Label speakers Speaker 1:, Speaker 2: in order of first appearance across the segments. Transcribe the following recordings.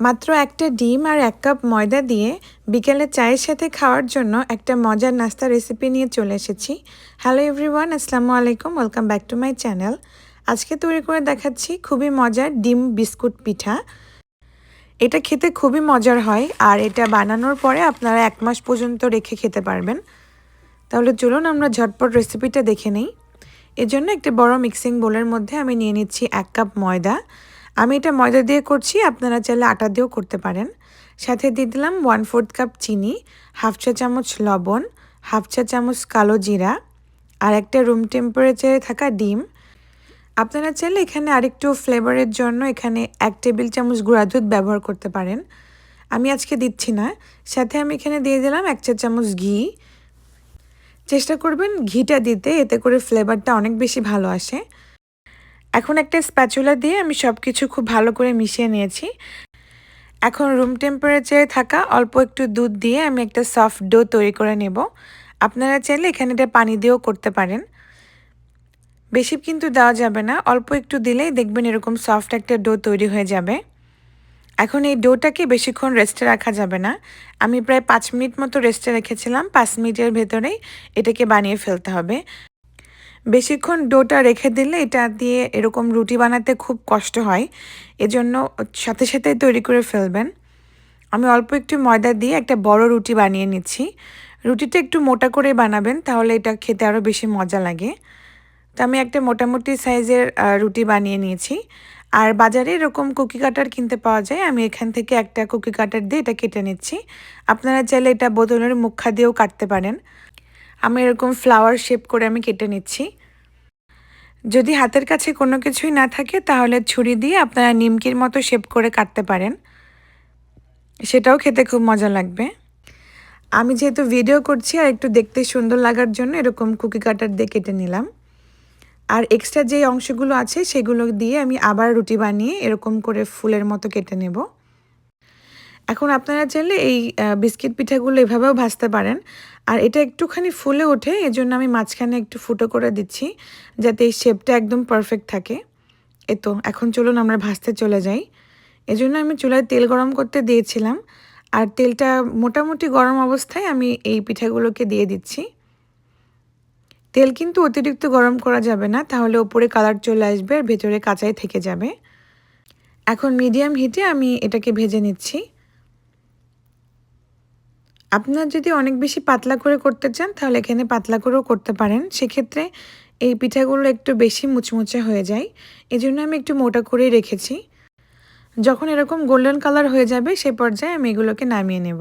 Speaker 1: মাত্র একটা ডিম আর এক কাপ ময়দা দিয়ে বিকেলে চায়ের সাথে খাওয়ার জন্য একটা মজার নাস্তা রেসিপি নিয়ে চলে এসেছি। হ্যালো এভরিওয়ান আসসালামু আলাইকুম welcome back to my channel আজকে তৈরি করে দেখাচ্ছি খুবই মজার ডিম বিস্কুট পিঠা। এটা খেতে খুবই মজার হয় আর এটা বানানোর পরে আপনারা এক মাস পর্যন্ত রেখে খেতে পারবেন। তাহলে চলুন আমরা ঝটপট রেসিপিটা দেখে নিই। এজন্য একটি বড় মিক্সিং বোলের মধ্যে আমি নিয়ে নিচ্ছি এক কাপ ময়দা। আমি এটা ময়দা দিয়ে করছি, আপনারা চাইলে আটা দিয়েও করতে পারেন। সাথে দিয়ে দিলাম ওয়ান ফোর্থ কাপ চিনি হাফ চা চামচ লবণ হাফ চা চামচ কালো জিরা, আর একটা রুম টেম্পারেচারে থাকা ডিম। আপনারা চাইলে এখানে আরেকটু ফ্লেভারের জন্য এখানে এক টেবিল চামচ গুঁড়া দুধ ব্যবহার করতে পারেন। আমি আজকে দিচ্ছি না। সাথে আমি এখানে দিয়ে দিলাম এক চা চামচ ঘি। চেষ্টা করবেন ঘিটা দিতে, এতে করে ফ্লেভারটা অনেক বেশি ভালো আসে। এখন একটা স্প্যাচুলা দিয়ে আমি সব কিছু খুব ভালো করে মিশিয়ে নিয়েছি। এখন রুম টেম্পারেচারে থাকা অল্প একটু দুধ দিয়ে আমি একটা সফট ডো তৈরি করে নেব। আপনারা চাইলে এখানে এটা পানি দিয়েও করতে পারেন। বেশি কিন্তু দেওয়া যাবে না, অল্প একটু দিলেই দেখবেন এরকম সফট একটা ডো তৈরি হয়ে যাবে। এখন এই ডোটাকে বেশিক্ষণ রেস্টে রাখা যাবে না। আমি প্রায় পাঁচ মিনিট মতো রেস্টে রেখেছিলাম, পাঁচ মিনিটের ভেতরেই এটাকে বানিয়ে ফেলতে হবে। বেশিক্ষণ ডোটা রেখে দিলে এটা দিয়ে এরকম রুটি বানাতে খুব কষ্ট হয়। এজন্য সাথে সাথে তৈরি করে ফেলবেন। আমি অল্প একটু ময়দা দিয়ে একটা বড় রুটি বানিয়ে নিচ্ছি। রুটিটা একটু মোটা করে বানাবেন, তাহলে এটা খেতে আরও বেশি মজা লাগে। তো আমি একটা মোটামুটি সাইজের রুটি বানিয়ে নিয়েছি। আর বাজারে এরকম কুকি কাটার কিনতে পাওয়া যায়, আমি এখান থেকে একটা কুকি কাটার দিয়ে এটা কেটে নিচ্ছি। আপনারা চাইলে এটা বোতলের মুখা দিয়েও কাটতে পারেন। আমি এরকম ফ্লাওয়ার শেপ করে আমি কেটে নিচ্ছি। যদি হাতের কাছে কোনো কিছুই না থাকে, তাহলে ছুরি দিয়ে আপনারা নিমকির মতো শেপ করে কাটতে পারেন। সেটাও খেতে খুব মজা লাগবে। আমি যেহেতু ভিডিও করছি আর একটু দেখতে সুন্দর লাগার জন্য এরকম কুকি কাটার দিয়ে কেটে নিলাম। আর এক্সট্রা যে অংশগুলো আছে, সেগুলো দিয়ে আমি আবার রুটি বানিয়ে এরকম করে ফুলের মতো কেটে নেব। এখন আপনারা চাইলে এই বিস্কিট পিঠাগুলো এভাবেও ভাজতে পারেন। আর এটা একটুখানি ফুলে ওঠে, এজন্য আমি মাঝখানে একটু ফুটো করে দিচ্ছি, যাতে এই শেপটা একদম পারফেক্ট থাকে। এ তো, এখন চলুন আমরা ভাজতে চলে যাই। এজন্য আমি চুলায় তেল গরম করতে দিয়েছিলাম। আর তেলটা মোটামুটি গরম অবস্থায় আমি এই পিঠাগুলোকে দিয়ে দিচ্ছি। তেল কিন্তু অতিরিক্ত গরম করা যাবে না, তাহলে ওপরে কালার চলে আসবে আর ভেতরে কাঁচাই থেকে যাবে। এখন মিডিয়াম হিটে আমি এটাকে ভেজে নিচ্ছি। আপনার যদি অনেক বেশি পাতলা করে করতে চান, তাহলে এখানে পাতলা করেও করতে পারেন। সেক্ষেত্রে এই পিঠাগুলো একটু বেশি মুচমুচে হয়ে যায়। এই জন্য আমি একটু মোটা করেই রেখেছি। যখন এরকম গোল্ডেন কালার হয়ে যাবে, সে পর্যায়ে আমি এগুলোকে নামিয়ে নেব।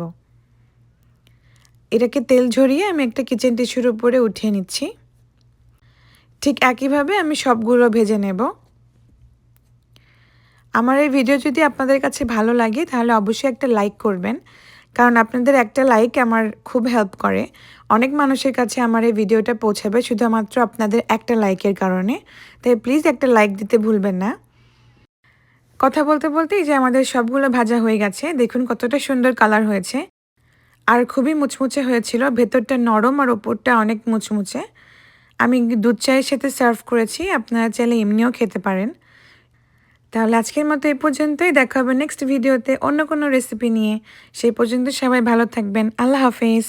Speaker 1: এটাকে তেল ঝরিয়ে আমি একটা কিচেন টিস্যুর উপরে উঠিয়ে নিচ্ছি। ঠিক একইভাবে আমি সবগুলো ভেজে নেব। আমার এই ভিডিও যদি আপনাদের কাছে ভালো লাগে, তাহলে অবশ্যই একটা লাইক করবেন। কারণ আপনাদের একটা লাইক আমার খুব হেল্প করে। অনেক মানুষের কাছে আমার এই ভিডিওটা পৌঁছাবে শুধুমাত্র আপনাদের একটা লাইকের কারণে। তাই প্লিজ একটা লাইক দিতে ভুলবেন না। কথা বলতে বলতেই যে আমাদের সবগুলো ভাজা হয়ে গেছে। দেখুন কতটা সুন্দর কালার হয়েছে। আর খুবই মুচমুচে হয়েছিল। ভেতরটা নরম আর ওপরটা অনেক মুচমুচে। আমি দুধ চায়ের সাথে সার্ভ করেছি। আপনারা চাইলে এমনিও খেতে পারেন। তাহলে আজকের মতো এই পর্যন্তই। দেখা হবে নেক্সট ভিডিওতে অন্য কোনো রেসিপি নিয়ে। সেই পর্যন্ত সবাই ভালো থাকবেন। আল্লাহ হাফেজ।